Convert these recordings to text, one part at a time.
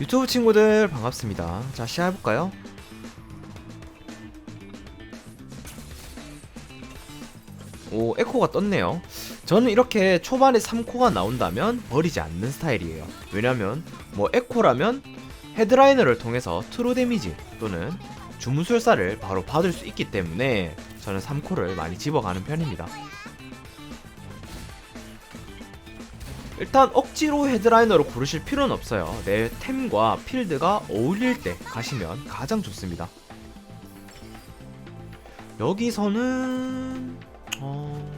유튜브 친구들 반갑습니다. 자 시작해볼까요? 오 에코가 떴네요. 저는 이렇게 초반에 3코가 나온다면 버리지 않는 스타일이에요. 왜냐면 뭐 에코라면 헤드라이너를 통해서 트루 데미지 또는 주문술사를 바로 받을 수 있기 때문에 저는 3코를 많이 집어가는 편입니다. 일단 억지로 헤드라이너로 고르실 필요는 없어요. 내 템과 필드가 어울릴 때 가시면 가장 좋습니다. 여기서는 어...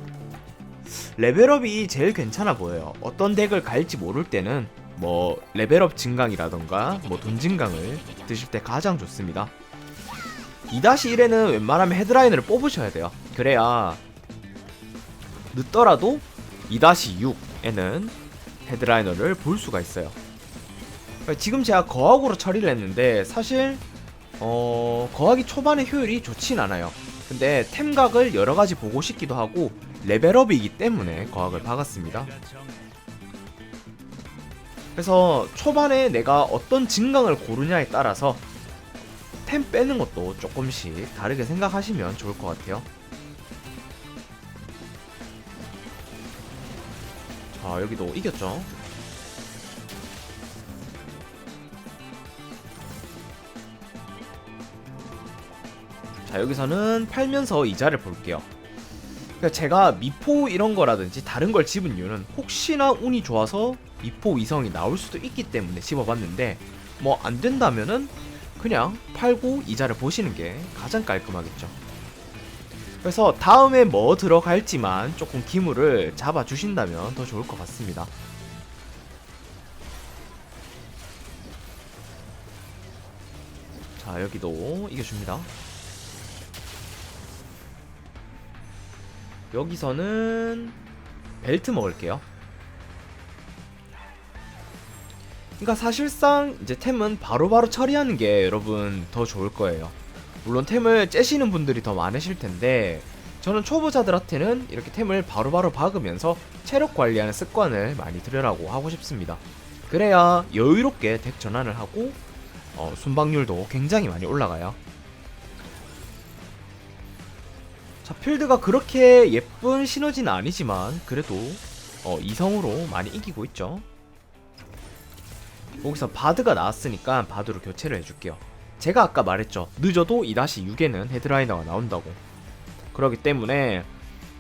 레벨업이 제일 괜찮아 보여요. 어떤 덱을 갈지 모를 때는 뭐 레벨업 증강이라던가 뭐 돈 증강을 드실 때 가장 좋습니다. 2-1에는 웬만하면 헤드라이너를 뽑으셔야 돼요. 그래야 늦더라도 2-6 에는 헤드라이너를 볼 수가 있어요. 지금 제가 거학으로 처리를 했는데 사실 어 거학이 초반에 효율이 좋진 않아요. 근데 템각을 여러 가지 보고 싶기도 하고 레벨업이기 때문에 거학을 박았습니다. 그래서 초반에 내가 어떤 증강을 고르냐에 따라서 템 빼는 것도 조금씩 다르게 생각하시면 좋을 것 같아요. 자 여기도 이겼죠. 자 여기서는 팔면서 이자를 볼게요. 그러니까 제가 미포 이런 거라든지 다른 걸 집은 이유는 혹시나 운이 좋아서 미포 위성이 나올 수도 있기 때문에 집어봤는데 뭐 안 된다면은 그냥 팔고 이자를 보시는 게 가장 깔끔하겠죠. 그래서 다음에 뭐 들어갈지만 조금 기물을 잡아 주신다면 더 좋을 것 같습니다. 자 여기도 이겨줍니다. 여기서는 벨트 먹을게요. 그러니까 사실상 이제 템은 바로바로 처리하는 게 여러분 더 좋을 거예요. 물론 템을 째시는 분들이 더 많으실 텐데 저는 초보자들한테는 이렇게 템을 바로바로 박으면서 체력 관리하는 습관을 많이 들으라고 하고 싶습니다. 그래야 여유롭게 덱 전환을 하고 어, 순방률도 굉장히 많이 올라가요. 자 필드가 그렇게 예쁜 시너지는 아니지만 그래도 어, 이성으로 많이 이기고 있죠. 여기서 바드가 나왔으니까 바드로 교체를 해줄게요. 제가 아까 말했죠. 늦어도 2-6에는 헤드라이너가 나온다고. 그렇기 때문에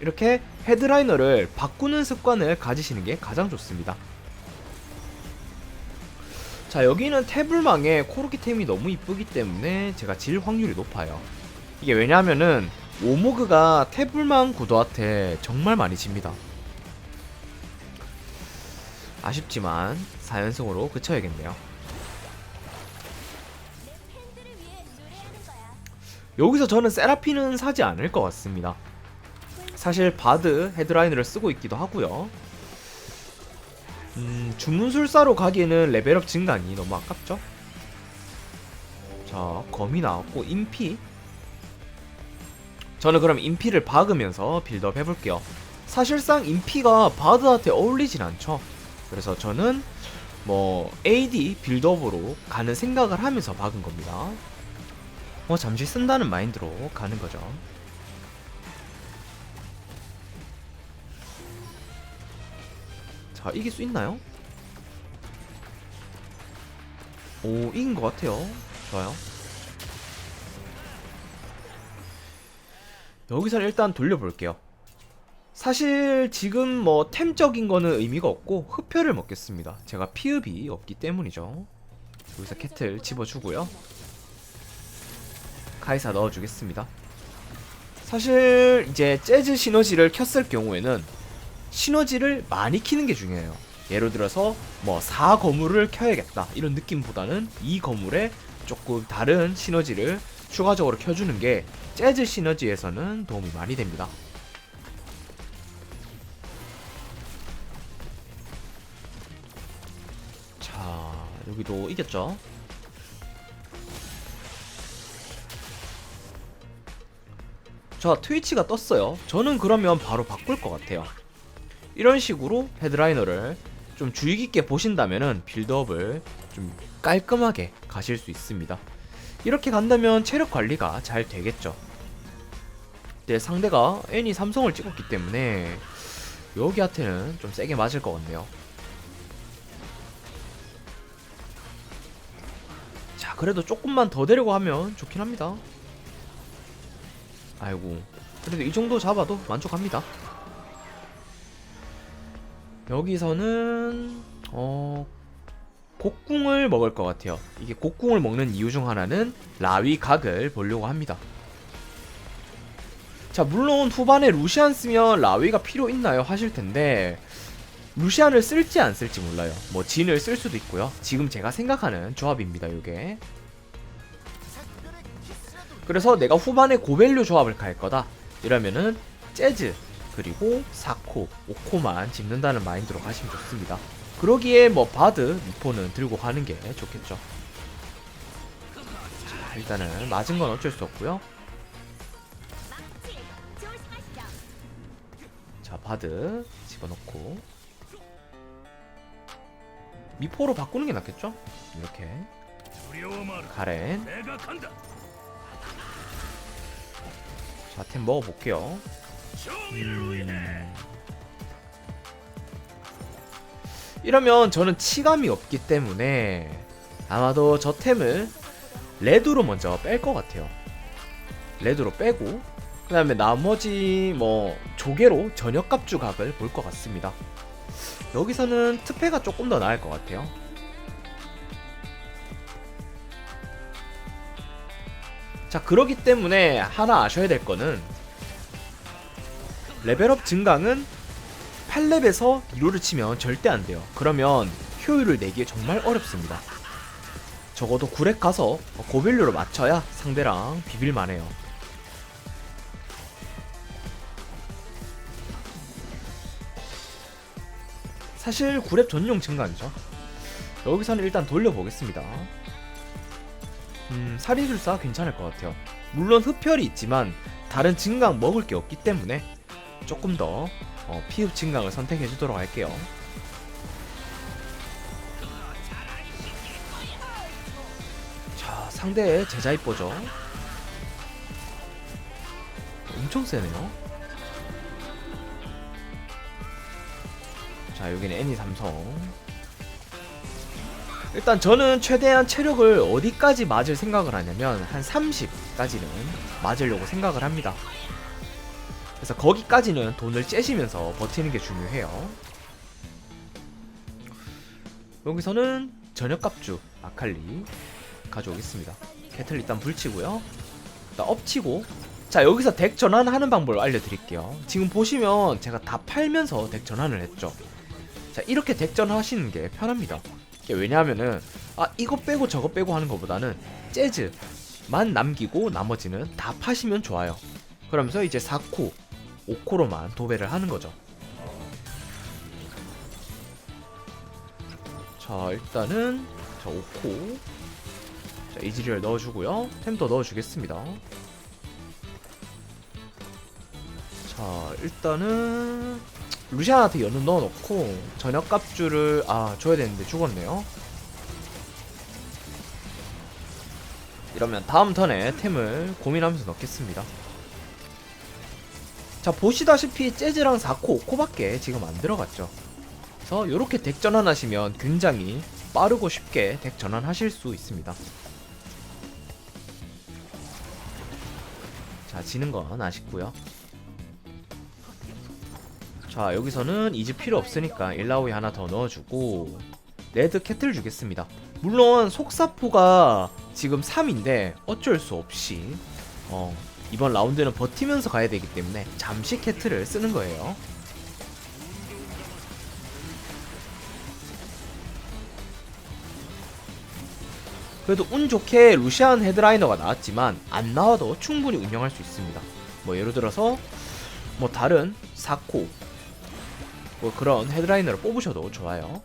이렇게 헤드라이너를 바꾸는 습관을 가지시는 게 가장 좋습니다. 자 여기는 태블망에 코르키 템이 너무 이쁘기 때문에 제가 질 확률이 높아요. 이게 왜냐하면은 오모그가 태블망 구도한테 정말 많이 집니다. 아쉽지만 4연승으로 그쳐야겠네요. 여기서 저는 세라핀은 사지 않을 것 같습니다. 사실 바드 헤드라이너를 쓰고 있기도 하고요. 음, 주문술사로 가기에는 레벨업 증강이 너무 아깝죠? 자, 검이 나왔고 인피. 저는 그럼 인피를 박으면서 빌드업 해볼게요. 사실상 인피가 바드한테 어울리진 않죠. 그래서 저는 뭐 AD 빌드업으로 가는 생각을 하면서 박은 겁니다. 뭐 잠시 쓴다는 마인드로 가는 거죠. 자, 이길 수 있나요? 오, 이긴 것 같아요. 좋아요. 여기서 일단 돌려볼게요. 사실 지금 뭐 템적인 거는 의미가 없고 흡혈을 먹겠습니다. 제가 피흡이 없기 때문이죠. 여기서 캐틀 집어주고요. 카이사 넣어주겠습니다. 사실 이제 재즈 시너지를 켰을 경우에는 시너지를 많이 키는 게 중요해요. 예를 들어서 뭐 4 거물을 켜야겠다 이런 느낌보다는 이 거물에 조금 다른 시너지를 추가적으로 켜주는 게 재즈 시너지에서는 도움이 많이 됩니다. 자, 여기도 이겼죠? 자, 트위치가 떴어요. 저는 그러면 바로 바꿀 것 같아요. 이런 식으로 헤드라이너를 좀 주의 깊게 보신다면은 빌드업을 좀 깔끔하게 가실 수 있습니다. 이렇게 간다면 체력 관리가 잘 되겠죠. 네, 상대가 애니 삼성을 찍었기 때문에 여기한테는 좀 세게 맞을 것 같네요. 자, 그래도 조금만 더 되려고 하면 좋긴 합니다. 아이고, 그래도 이 정도 잡아도 만족합니다. 여기서는 어 곡궁을 먹을 것 같아요. 이게 곡궁을 먹는 이유 중 하나는 라위 각을 보려고 합니다. 자 물론 후반에 루시안 쓰면 라위가 필요 있나요 하실 텐데 루시안을 쓸지 안 쓸지 몰라요. 뭐 진을 쓸 수도 있고요. 지금 제가 생각하는 조합입니다. 이게. 그래서 내가 후반에 고밸류 조합을 갈 거다. 이러면은 재즈 그리고 4코, 5코만 집는다는 마인드로 가시면 좋습니다. 그러기에 뭐 바드, 미포는 들고 가는 게 좋겠죠. 자, 일단은 맞은 건 어쩔 수 없고요. 자, 바드 집어넣고 미포로 바꾸는 게 낫겠죠? 이렇게 가렌. 자, 템 먹어볼게요. 음. 이러면 저는 치감이 없기 때문에 아마도 저 템을 레드로 먼저 뺄 것 같아요. 레드로 빼고 그 다음에 나머지 뭐 조개로 저녁갑주 각을 볼 것 같습니다. 여기서는 특패가 조금 더 나을 것 같아요. 자 그러기 때문에 하나 아셔야 될 거는 레벨업 증강은 8렙에서 2로를 치면 절대 안 돼요. 그러면 효율을 내기 정말 어렵습니다. 적어도 9렙 가서 고밸류로 맞춰야 상대랑 비빌만해요. 사실 9렙 전용 증강이죠. 여기서는 일단 돌려보겠습니다. 음, 살인술사 괜찮을 것 같아요. 물론 흡혈이 있지만 다른 증강 먹을 게 없기 때문에 조금 더 어, 피흡 증강을 선택해 주도록 할게요. 자, 상대의 제자 입보죠. 엄청 세네요. 자, 여기는 애니 삼성. 일단 저는 최대한 체력을 어디까지 맞을 생각을 하냐면 한 30까지는 맞으려고 생각을 합니다. 그래서 거기까지는 돈을 째시면서 버티는 게 중요해요. 여기서는 저녁갑주 아칼리 가져오겠습니다. 캐틀 일단 불치고요. 일단 엎치고 자 여기서 덱 전환하는 방법을 알려드릴게요. 지금 보시면 제가 다 팔면서 덱 전환을 했죠. 자 이렇게 덱 전환하시는 게 편합니다. 이게 왜냐하면은 아 이거 빼고 저거 빼고 하는 것보다는 재즈만 남기고 나머지는 다 파시면 좋아요. 그러면서 이제 4코 5코로만 도배를 하는 거죠. 자, 일단은 자, 5코. 자, 이즈리얼 넣어주고요. 템도 넣어주겠습니다. 자, 일단은 루시안한테 연은 넣어놓고 저녁 값줄을 아 줘야 되는데 죽었네요. 이러면 다음 턴에 템을 고민하면서 넣겠습니다. 자 보시다시피 재즈랑 4코, 5코밖에 지금 안 들어갔죠. 그래서 이렇게 덱 전환하시면 굉장히 빠르고 쉽게 덱 전환하실 수 있습니다. 자 지는 건 아쉽고요. 자 여기서는 이제 필요 없으니까 일라오이 하나 더 넣어주고 레드 캐틀 주겠습니다. 물론 속사포가 지금 3인데 어쩔 수 없이 어, 이번 라운드는 버티면서 가야 되기 때문에 잠시 캐트를 쓰는 거예요. 그래도 운 좋게 루시안 헤드라이너가 나왔지만 안 나와도 충분히 운영할 수 있습니다. 뭐 예를 들어서 뭐 다른 사코 뭐 그런 헤드라이너를 뽑으셔도 좋아요.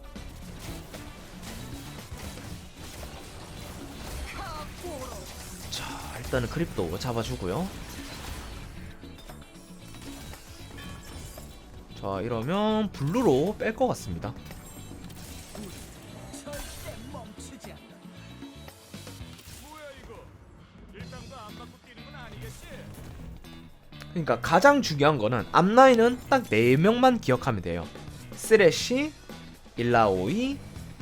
자 일단은 크립도 잡아주고요. 자 이러면 블루로 뺄 것 같습니다. 그러니까 가장 중요한 거는 앞라인은 딱 4명만 기억하면 돼요. 쓰레쉬, 일라오이,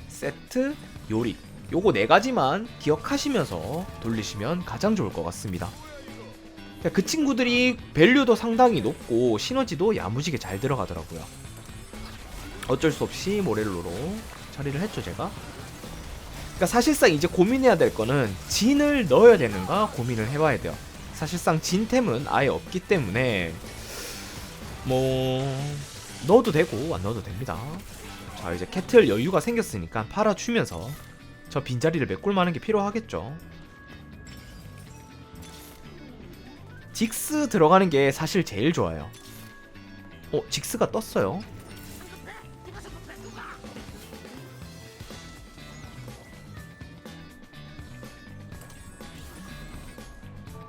세트, 요리. 요거 네 가지만 기억하시면서 돌리시면 가장 좋을 것 같습니다. 그 친구들이 밸류도 상당히 높고 시너지도 야무지게 잘 들어가더라고요. 어쩔 수 없이 모렐로로 처리를 했죠 제가. 그러니까 사실상 이제 고민해야 될 거는 진을 넣어야 되는가 고민을 해봐야 돼요. 사실상 진템은 아예 없기 때문에 뭐 넣어도 되고 안 넣어도 됩니다. 자 이제 캐틀 여유가 생겼으니까 팔아주면서 저 빈자리를 메꿀만한 게 필요하겠죠. 직스 들어가는 게 사실 제일 좋아요. 어 직스가 떴어요.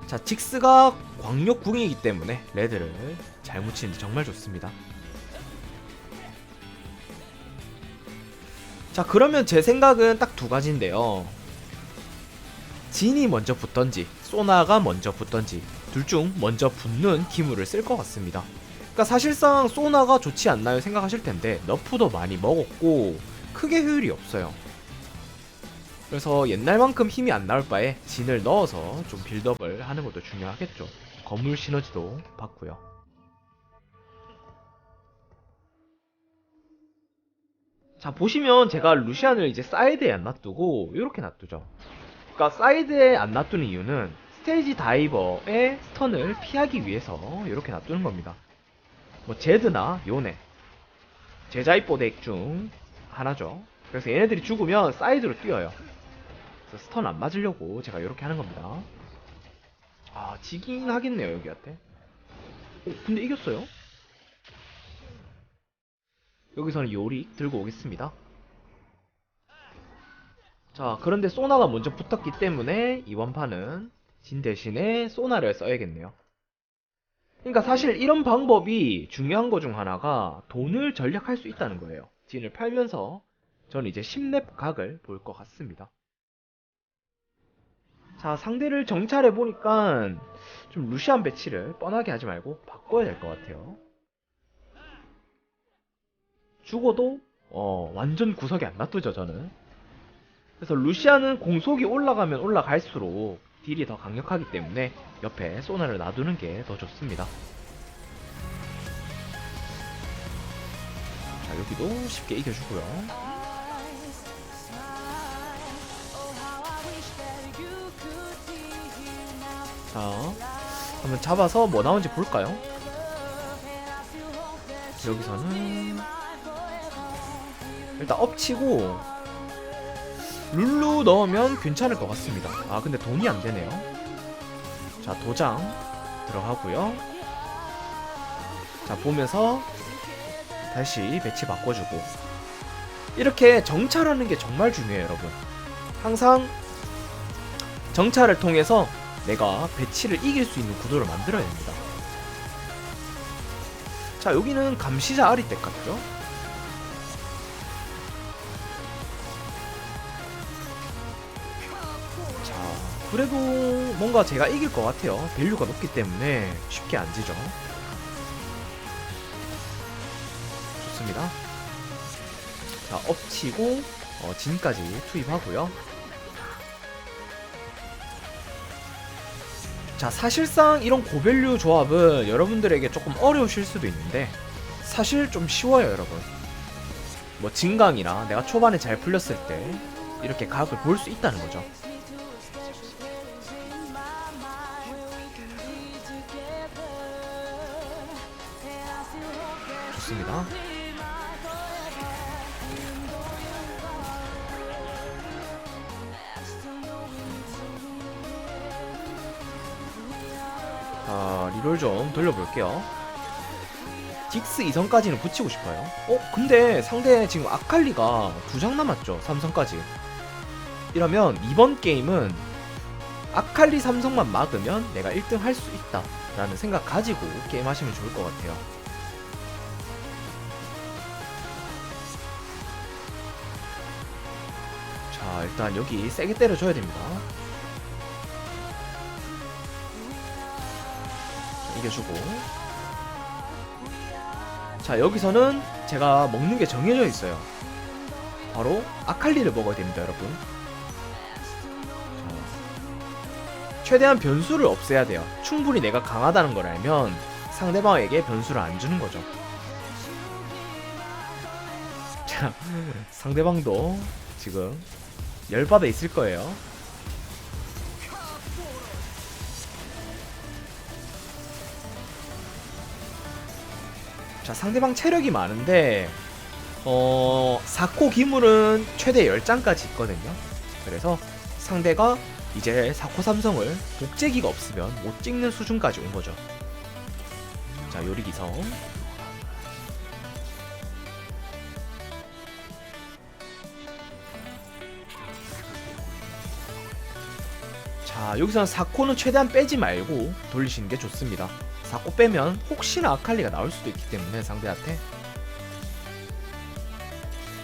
자, 직스가 광역궁이기 때문에 레드를 잘 묻히는데 정말 좋습니다. 자, 그러면 제 생각은 딱 두 가지인데요. 진이 먼저 붙던지, 소나가 먼저 붙던지, 둘 중 먼저 붙는 기물을 쓸 것 같습니다. 그러니까 사실상 소나가 좋지 않나요? 생각하실 텐데, 너프도 많이 먹었고, 크게 효율이 없어요. 그래서 옛날만큼 힘이 안 나올 바에 진을 넣어서 좀 빌드업을 하는 것도 중요하겠죠. 건물 시너지도 받고요. 자 보시면 제가 루시안을 이제 사이드에 안 놔두고 이렇게 놔두죠. 그러니까 사이드에 안 놔두는 이유는 스테이지 다이버의 스턴을 피하기 위해서 이렇게 놔두는 겁니다. 뭐 제드나 요네 제자이포 덱 중 하나죠. 그래서 얘네들이 죽으면 사이드로 뛰어요. 스턴 안 맞으려고 제가 이렇게 하는 겁니다. 아, 지긴 하겠네요, 여기한테. 어, 근데 이겼어요? 여기서는 요리 들고 오겠습니다. 자, 그런데 소나가 먼저 붙었기 때문에 이번 판은 진 대신에 소나를 써야겠네요. 그러니까 사실 이런 방법이 중요한 거 중 하나가 돈을 전략할 수 있다는 거예요. 진을 팔면서 저는 이제 10렙 각을 볼 것 같습니다. 자, 상대를 정찰해 보니까 좀 루시안 배치를 뻔하게 하지 말고 바꿔야 될 것 같아요. 죽어도 어, 완전 구석에 안 놔두죠, 저는. 그래서 루시안은 공속이 올라가면 올라갈수록 딜이 더 강력하기 때문에 옆에 소나를 놔두는 게 더 좋습니다. 자, 여기도 쉽게 이겨주고요. 자, 한번 잡아서 뭐 나오는지 볼까요? 여기서는 일단 엎치고 룰루 넣으면 괜찮을 것 같습니다. 아 근데 돈이 안 되네요. 자 도장 들어가고요. 자 보면서 다시 배치 바꿔주고 이렇게 정찰하는 게 정말 중요해요, 여러분. 항상 정찰을 통해서 내가 배치를 이길 수 있는 구도를 만들어야 됩니다. 자, 여기는 감시자 아리떼 같죠? 자, 그래도 뭔가 제가 이길 것 같아요. 밸류가 높기 때문에 쉽게 안 지죠. 좋습니다. 자, 엎치고 어, 진까지 투입하고요. 자 사실상 이런 고밸류 조합은 여러분들에게 조금 어려우실 수도 있는데 사실 좀 쉬워요 여러분. 뭐 진강이나 내가 초반에 잘 풀렸을 때 이렇게 각을 볼 수 있다는 거죠. 좋습니다 자, 리롤 좀 돌려볼게요. 딕스 2성까지는 붙이고 싶어요. 어, 근데 상대 지금 아칼리가 두장 남았죠. 삼성까지. 이러면 이번 게임은 아칼리 삼성만 막으면 내가 1등 할 수 있다. 라는 생각 가지고 게임 하시면 좋을 것 같아요. 자, 일단 여기 세게 때려줘야 됩니다. 이겨주고. 자 여기서는 제가 먹는 게 정해져 있어요. 바로 아칼리를 먹어야 됩니다 여러분. 자, 최대한 변수를 없애야 돼요. 충분히 내가 강하다는 걸 알면 상대방에게 변수를 안 주는 거죠. 자 상대방도 지금 열받아 있을 거예요 자 상대방 체력이 많은데 어 4코 기물은 최대 10장까지 있거든요. 그래서 상대가 이제 4코 삼성을 복제기가 없으면 못 찍는 수준까지 온 거죠. 자 요리기성. 자 여기서는 4코는 최대한 빼지 말고 돌리시는 게 좋습니다 4코 빼면 혹시나 아칼리가 나올 수도 있기 때문에 상대한테.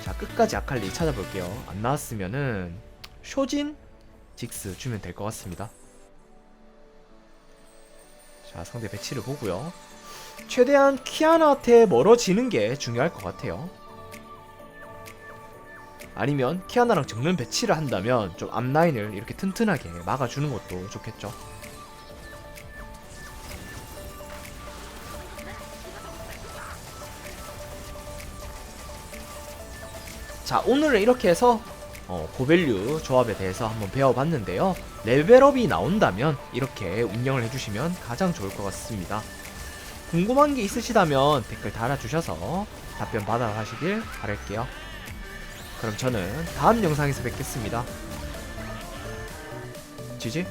자 끝까지 아칼리 찾아볼게요. 안 나왔으면은 쇼진 직스 주면 될 것 같습니다. 자 상대 배치를 보고요. 최대한 키아나한테 멀어지는 게 중요할 것 같아요. 아니면 키아나랑 정면 배치를 한다면 좀 앞라인을 이렇게 튼튼하게 막아주는 것도 좋겠죠 자 오늘은 이렇게 해서 어, 고밸류 조합에 대해서 한번 배워봤는데요. 레벨업이 나온다면 이렇게 운영을 해주시면 가장 좋을 것 같습니다. 궁금한 게 있으시다면 댓글 달아주셔서 답변 받아가시길 바랄게요. 그럼 저는 다음 영상에서 뵙겠습니다. 지지